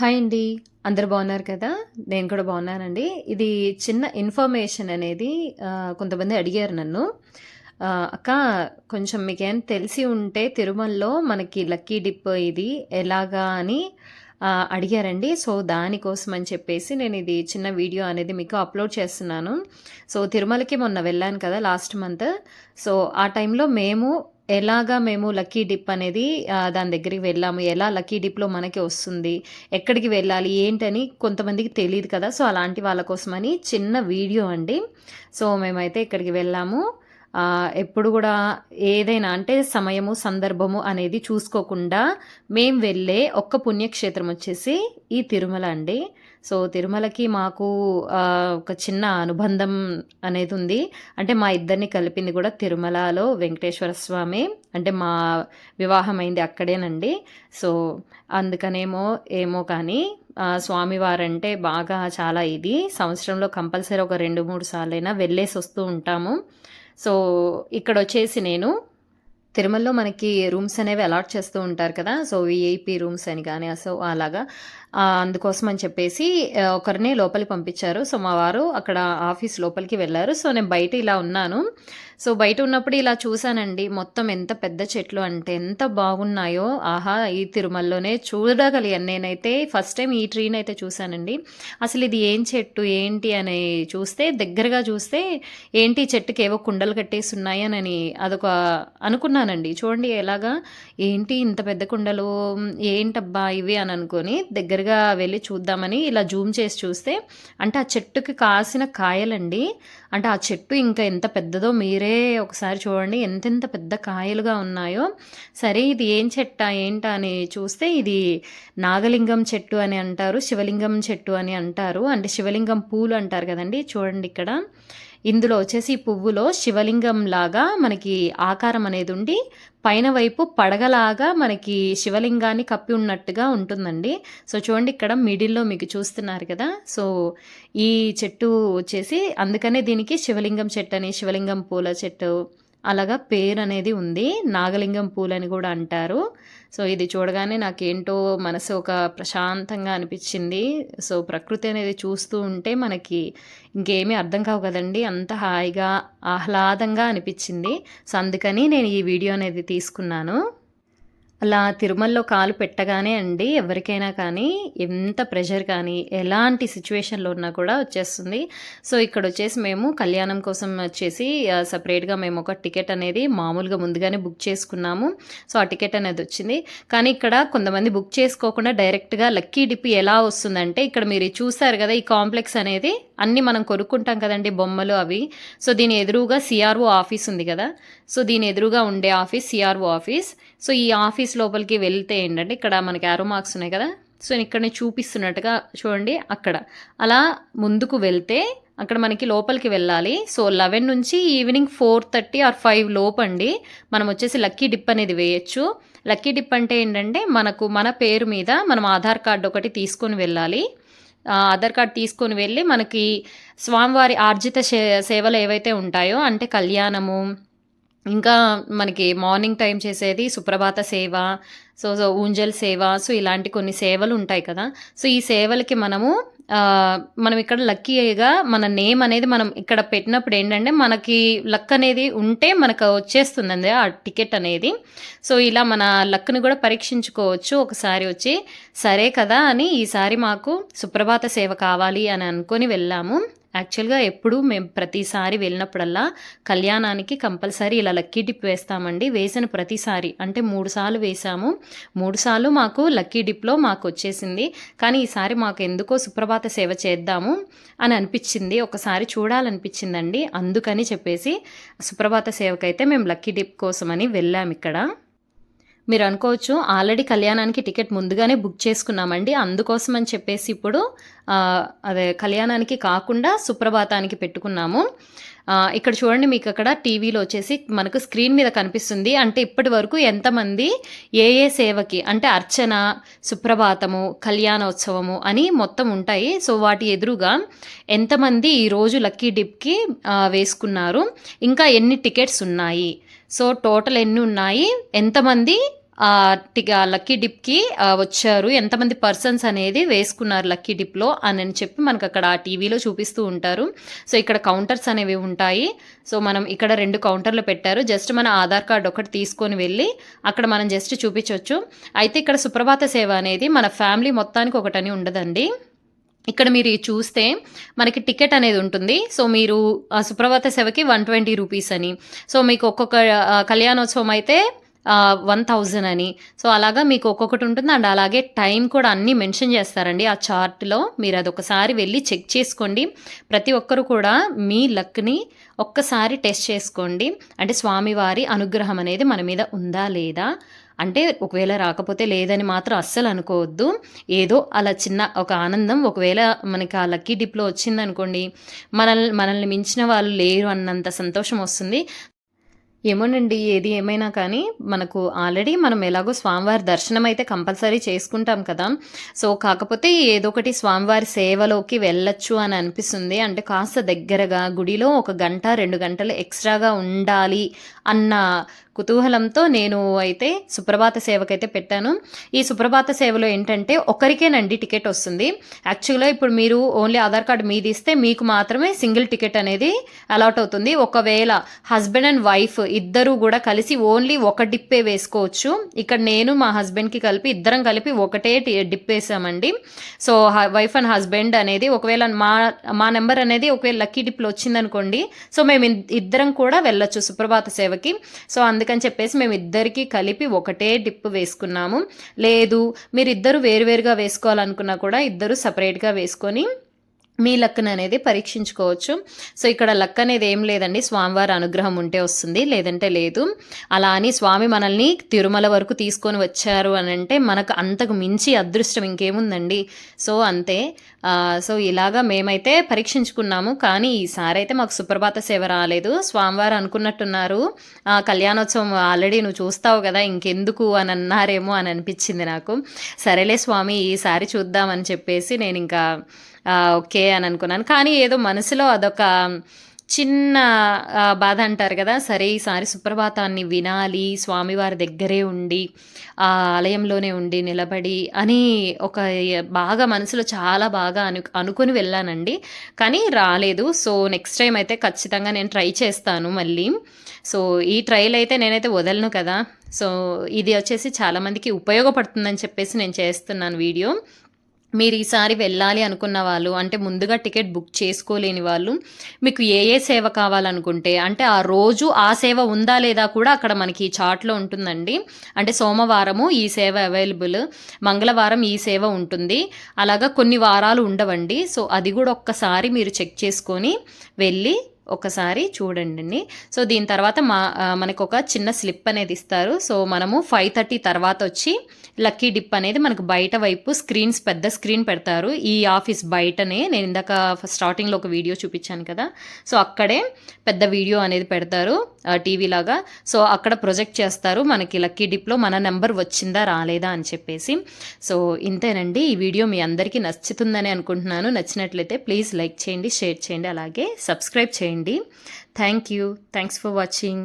Hi అండి. అందరు బాగున్నారు కదా? నేను కూడా బాగున్నానండి. ఇది చిన్న ఇన్ఫర్మేషన్ అనేది కొంతమంది అడిగారు నన్ను. అక్క కొంచెం మీకేం తెలిసి ఉంటే తిరుమలలో మనకి లక్కీ డిప్ ఇది ఎలాగా అని అడిగారండి. సో దానికోసం అని చెప్పేసి నేను ఇది చిన్న వీడియో అనేది మీకు అప్లోడ్ చేస్తున్నాను. సో తిరుమలకి మొన్న వెళ్ళాను కదా లాస్ట్ మంత్. సో ఆ టైంలో మేము ఎలాగా మేము లక్కీ డిప్ అనేది దాని దగ్గరికి వెళ్ళాము. ఎలా లక్కీ డిప్లో మనకి వస్తుంది ఎక్కడికి వెళ్ళాలి ఏంటని కొంతమందికి తెలియదు కదా. సో అలాంటి వాళ్ళ కోసమని చిన్న వీడియో అండి. సో మేమైతే ఇక్కడికి వెళ్ళాము. ఎప్పుడు కూడా ఏదైనా అంటే సమయము సందర్భము అనేది చూసుకోకుండా మేము వెళ్ళే ఒక్క పుణ్యక్షేత్రం వచ్చేసి ఈ తిరుమల అండి. సో తిరుమలకి మాకు ఒక చిన్న అనుబంధం అనేది ఉంది. అంటే మా ఇద్దరిని కలిపింది కూడా తిరుమలలో వెంకటేశ్వర స్వామి. అంటే మా వివాహం అయింది అక్కడేనండి. సో అందుకనేమో ఏమో కానీ స్వామివారంటే బాగా చాలా ఇది. సంవత్సరంలో కంపల్సరీ ఒక రెండు మూడు సార్లైనా వెళ్ళేసి వస్తూ ఉంటాము. సో ఇక్కడ వచ్చేసి నేను తిరుమలలో మనకి రూమ్స్ అనేవి అలాట్ చేస్తూ ఉంటారు కదా సో విఐపి రూమ్స్ అని కానీ సో అలాగా. అందుకోసం అని చెప్పేసి ఒకరిని లోపలికి పంపించారు. సో మా వారు అక్కడ ఆఫీస్ లోపలికి వెళ్ళారు. సో నేను బయట ఇలా ఉన్నాను. సో బయట ఉన్నప్పుడు ఇలా చూశానండి. మొత్తం ఎంత పెద్ద చెట్లు అంటే ఎంత బాగున్నాయో. ఆహా ఈ తిరుమలలోనే చూడగలిగాను నేనైతే ఫస్ట్ టైం ఈ ట్రీని అయితే చూశానండి. అసలు ఇది ఏం చెట్టు ఏంటి అని చూస్తే దగ్గరగా చూస్తే ఏంటి చెట్టుకి ఏవో కుండలు కట్టేసి ఉన్నాయని అదొక అనుకున్నానండి. చూడండి ఎలాగా ఏంటి ఇంత పెద్ద కుండలు ఏంటబ్బా ఇవి అని అనుకొని దగ్గరగా వెళ్ళి చూద్దామని ఇలా జూమ్ చేసి చూస్తే అంటే ఆ చెట్టుకి కాసిన కాయలండి. అంటే ఆ చెట్టు ఇంకా ఎంత పెద్దదో మీరే ఒకసారి చూడండి ఎంతెంత పెద్ద కాయలుగా ఉన్నాయో. సరే ఇది ఏం చెట్ట ఏంటా అని చూస్తే ఇది నాగలింగం చెట్టు అని అంటారు శివలింగం చెట్టు అని అంటారు. అంటే శివలింగం పూలు అంటారు కదండి చూడండి ఇక్కడ. ఇందులో వచ్చేసి పువ్వులో శివలింగం లాగా మనకి ఆకారం అనేది ఉండి పైన వైపు పడగలాగా మనకి శివలింగాన్ని కప్పి ఉన్నట్టుగా ఉంటుందండి. సో చూడండి ఇక్కడ మిడిల్లో మీకు చూస్తున్నారు కదా. సో ఈ చెట్టు వచ్చేసి అందుకనే దీనికి శివలింగం చెట్టు అని శివలింగం పూల చెట్టు అలాగా పేరు అనేది ఉంది. నాగలింగం పూలని కూడా అంటారు. సో ఇది చూడగానే నాకేంటో మనసు ఒక ప్రశాంతంగా అనిపించింది. సో ప్రకృతి అనేది చూస్తూ ఉంటే మనకి ఇంకేమీ అర్థం కావు కదండి. అంత హాయిగా ఆహ్లాదంగా అనిపించింది. సో అందుకని నేను ఈ వీడియో అనేది తీసుకున్నాను. అలా తిరుమలలో కాలు పెట్టగానే అండి ఎవరికైనా కానీ ఎంత ప్రెషర్ కానీ ఎలాంటి సిచ్యువేషన్లో ఉన్నా కూడా వచ్చేస్తుంది. సో ఇక్కడ వచ్చేసి మేము కళ్యాణం కోసం వచ్చేసి సపరేట్గా మేము ఒక టికెట్ అనేది మామూలుగా ముందుగానే బుక్ చేసుకున్నాము. సో ఆ టికెట్ అనేది వచ్చింది. కానీ ఇక్కడ కొంతమంది బుక్ చేసుకోకుండా డైరెక్ట్గా లక్కీ డిప్పి ఎలా వస్తుందంటే ఇక్కడ మీరు చూస్తారు కదా ఈ కాంప్లెక్స్ అనేది అన్నీ మనం కొనుక్కుంటాం కదండి బొమ్మలు అవి. సో దీని ఎదురుగా సిఆర్ఓ ఆఫీస్ ఉంది కదా. సో దీని ఎదురుగా ఉండే ఆఫీస్ సిఆర్ఓ ఆఫీస్. సో ఈ ఆఫీస్ లోపలికి వెళ్తే ఏంటంటే ఇక్కడ మనకి ఆరో మార్క్స్ ఉన్నాయి కదా. సో ఇక్కడ ఇక్కడనే చూపిస్తున్నట్టుగా చూడండి అక్కడ. అలా ముందుకు వెళ్తే అక్కడ మనకి లోపలికి వెళ్ళాలి. సో లెవెన్ నుంచి evening four thirty or five లోపండి. మనం వచ్చేసి లక్కీ డిప్ అనేది వేయచ్చు. లక్కీ డిప్ అంటే ఏంటంటే మనకు మన పేరు మీద మనం ఆధార్ కార్డు ఒకటి తీసుకొని వెళ్ళాలి. ఆధార్ కార్డ్ తీసుకొని వెళ్ళి మనకి స్వామివారి ఆర్జిత సే- సేవలు ఏవైతే ఉంటాయో అంటే కళ్యాణము ఇంకా మనకి మార్నింగ్ టైం చేసేది సుప్రభాత సేవ సో సో ఊంజల్ సేవ సో ఇలాంటి కొన్ని సేవలు ఉంటాయి కదా. సో ఈ సేవలకి మనము మనం ఇక్కడ లక్కీగా మన నేమ్ అనేది మనం ఇక్కడ పెట్టినప్పుడు ఏంటంటే మనకి లక్ అనేది ఉంటే మనకు వచ్చేస్తుందండి ఆ టికెట్ అనేది. సో ఇలా మన లక్ని కూడా పరీక్షించుకోవచ్చు. ఒకసారి వచ్చి సరే కదా అని ఈసారి మాకు సుప్రభాత సేవ కావాలి అని అనుకొని వెళ్ళాము. యాక్చువల్గా ఎప్పుడు మేము ప్రతిసారి వెళ్ళినప్పుడల్లా కళ్యాణానికి కంపల్సరీ ఇలా లక్కీ డిప్ వేస్తామండి. వేసిన ప్రతిసారి అంటే మూడు సార్లు వేసాము మూడు సార్లు మాకు లక్కీ డిప్లో మాకు వచ్చేసింది. కానీ ఈసారి మాకు ఎందుకో సుప్రభాత సేవ చేద్దాము అని అనిపించింది. ఒకసారి చూడాలనిపించిందండి. అందుకని చెప్పేసి సుప్రభాత సేవకైతే మేము లక్కీ డిప్ కోసమని వెళ్ళాము ఇక్కడ. మీరు అనుకోవచ్చు ఆల్రెడీ కళ్యాణానికి టికెట్ ముందుగానే బుక్ చేసుకున్నామండి. అందుకోసం అని చెప్పేసి ఇప్పుడు అదే కళ్యాణానికి కాకుండా సుప్రభాతానికి పెట్టుకున్నాము. ఇక్కడ చూడండి మీకు అక్కడ టీవీలో వచ్చేసి మనకు స్క్రీన్ మీద కనిపిస్తుంది. అంటే ఇప్పటి వరకు ఎంతమంది ఏ ఏ సేవకి అంటే అర్చన సుప్రభాతము కళ్యాణోత్సవము అని మొత్తం ఉంటాయి. సో వాటి ఎదురుగా ఎంతమంది ఈరోజు లక్కీ డిప్కి వేసుకున్నారు. ఇంకా ఎన్ని టికెట్స్ ఉన్నాయి? సో టోటల్ ఎన్ని ఉన్నాయి? ఎంతమంది లక్కీ డిప్కి వచ్చారు. ఎంతమంది పర్సన్స్ అనేది వేసుకున్నారు లక్కీ డిప్లో అని అని చెప్పి మనకు అక్కడ ఆ టీవీలో చూపిస్తూ ఉంటారు. సో ఇక్కడ కౌంటర్స్ అనేవి ఉంటాయి. సో మనం ఇక్కడ రెండు కౌంటర్లు పెట్టారు. జస్ట్ మన ఆధార్ కార్డ్ ఒకటి తీసుకొని వెళ్ళి అక్కడ మనం జస్ట్ చూపించవచ్చు అయితే ఇక్కడ సుప్రభాత సేవ అనేది మన ఫ్యామిలీ మొత్తానికి ఒకటని ఉండదండి. ఇక్కడ మీరు చూస్తే మనకి టికెట్ అనేది ఉంటుంది. సో మీరు సుప్రభాత సేవకి వన్ ట్వంటీ రూపీస్ అని. సో మీకు ఒక్కొక్క కళ్యాణోత్సవం అయితే వన్ థౌజండ్ అని. సో అలాగా మీకు ఒక్కొక్కటి ఉంటుంది. అండ్ అలాగే టైం కూడా అన్నీ మెన్షన్ చేస్తారండి. ఆ చార్ట్లో మీరు అది ఒకసారి వెళ్ళి చెక్ చేసుకోండి. ప్రతి ఒక్కరు కూడా మీ లక్ని ఒక్కసారి టెస్ట్ చేసుకోండి. అంటే స్వామివారి అనుగ్రహం అనేది మన మీద ఉందా లేదా? అంటే ఒకవేళ రాకపోతే లేదని మాత్రం అస్సలు అనుకోవద్దు. ఏదో అలా చిన్న ఒక ఆనందం. ఒకవేళ మనకి ఆ లక్కీ డిప్లో వచ్చిందనుకోండి మనల్ని మనల్ని మించిన వాళ్ళు లేరు అన్నంత సంతోషం వస్తుంది. ఏమోనండి ఏది ఏమైనా కానీ మనకు ఆల్రెడీ మనం ఎలాగో స్వామివారి దర్శనం అయితే కంపల్సరీ చేసుకుంటాం కదా. సో కాకపోతే ఏదో ఒకటి స్వామివారి సేవలోకి వెళ్ళొచ్చు అని అనిపిస్తుంది. అంటే కాస్త దగ్గరగా గుడిలో ఒక గంట రెండు గంటలు ఎక్స్ట్రాగా ఉండాలి అన్న కుతూహలంతో నేను అయితే సుప్రభాత సేవకైతే పెట్టాను. ఈ సుప్రభాత సేవలో ఏంటంటే ఒకరికేనండి టికెట్ వస్తుంది. యాక్చువల్గా ఇప్పుడు మీరు ఓన్లీ ఆధార్ కార్డు మీది ఇస్తే మీకు మాత్రమే సింగిల్ టికెట్ అనేది అలాట్ అవుతుంది. ఒకవేళ హస్బెండ్ అండ్ వైఫ్ ఇద్దరు కూడా కలిసి ఓన్లీ ఒక డిప్పే వేసుకోవచ్చు. ఇక్కడ నేను మా హస్బెండ్కి కలిపి ఇద్దరం కలిపి ఒకటే డిప్ వేసామండి సో వైఫ్ అండ్ హస్బెండ్ అనేది ఒకవేళ మా మా నెంబర్ అనేది ఒకవేళ లక్కీ డిప్లో వచ్చిందనుకోండి సో మేము ఇద్దరం కూడా వెళ్ళొచ్చు సుప్రభాత సేవకి. సో అందుకని చెప్పేసి మేము ఇద్దరికి కలిపి ఒకటే డిప్ వేసుకున్నాము. లేదు మీరు ఇద్దరు వేరువేరుగా వేసుకోవాలనుకున్నా కూడా ఇద్దరు సపరేట్గా వేసుకొని మీ లక్కన అనేది పరీక్షించుకోవచ్చు. సో ఇక్కడ లక్ అనేది ఏం లేదండి. స్వామివారి అనుగ్రహం ఉంటే వస్తుంది లేదంటే లేదు. అలా అని స్వామి మనల్ని తిరుమల వరకు తీసుకొని వచ్చారు అని అంటే మనకు అంతకు మించి అదృష్టం ఇంకేముందండి. సో అంతే. సో ఇలాగా మేమైతే పరీక్షించుకున్నాము. కానీ ఈసారి అయితే మాకు సుప్రభాత సేవ రాలేదు. స్వామివారు అనుకున్నట్టున్నారు. కళ్యాణోత్సవం ఆల్రెడీ నువ్వు చూస్తావు కదా ఇంకెందుకు అని అన్నారేమో అని అనిపించింది నాకు. సరేలే స్వామి ఈసారి చూద్దామని చెప్పేసి నేను ఇంకా ఓకే అని అనుకున్నాను. కానీ ఏదో మనసులో అదొక చిన్న బాధ అంటారు కదా సరే ఈసారి సుప్రభాతాన్ని వినాలి స్వామివారి దగ్గరే ఉండి ఆ ఆలయంలోనే ఉండి నిలబడి అని ఒక బాగా మనసులో చాలా బాగా అను అనుకుని వెళ్ళానండి. కానీ రాలేదు. సో నెక్స్ట్ టైం అయితే ఖచ్చితంగా నేను ట్రై చేస్తాను మళ్ళీ. సో ఈ ట్రైల్ అయితే నేనైతే వదలను కదా. సో ఇది వచ్చేసి చాలామందికి ఉపయోగపడుతుందని చెప్పేసి నేను చేస్తున్నాను వీడియో. మీరు ఈసారి వెళ్ళాలి అనుకున్న వాళ్ళు అంటే ముందుగా టికెట్ బుక్ చేసుకోలేని వాళ్ళు మీకు ఏ ఏ సేవ కావాలనుకుంటే అంటే ఆ రోజు ఆ సేవ ఉందా లేదా కూడా అక్కడ మనకి చార్ట్లో ఉంటుందండి. అంటే సోమవారము ఈ సేవ అవైలబుల్ మంగళవారం ఈ సేవ ఉంటుంది. అలాగా కొన్ని వారాలు ఉండవండి. సో అది కూడా ఒక్కసారి మీరు చెక్ చేసుకొని వెళ్ళి ఒకసారి చూడండి సో దీని తర్వాత మా మనకు ఒక చిన్న స్లిప్ అనేది ఇస్తారు. సో మనము ఫైవ్ థర్టీ తర్వాత వచ్చి లక్కీ డిప్ అనేది మనకు బయట వైపు స్క్రీన్స్ పెద్ద స్క్రీన్ పెడతారు. ఈ ఆఫీస్ బయటనే నేను ఇందాక స్టార్టింగ్లో ఒక వీడియో చూపించాను కదా. సో అక్కడే పెద్ద వీడియో అనేది పెడతారు టీవీ లాగా. సో అక్కడ ప్రొజెక్ట్ చేస్తారు మనకి లక్కీ డిప్లో మన నెంబర్ వచ్చిందా రాలేదా అని చెప్పేసి. సో ఇంతేనండి. ఈ వీడియో మీ అందరికీ నచ్చుతుందని అనుకుంటున్నాను. నచ్చినట్లయితే ప్లీజ్ లైక్ చేయండి షేర్ చేయండి అలాగే సబ్స్క్రైబ్ చేయండి. చేయండి thank you thanks for watching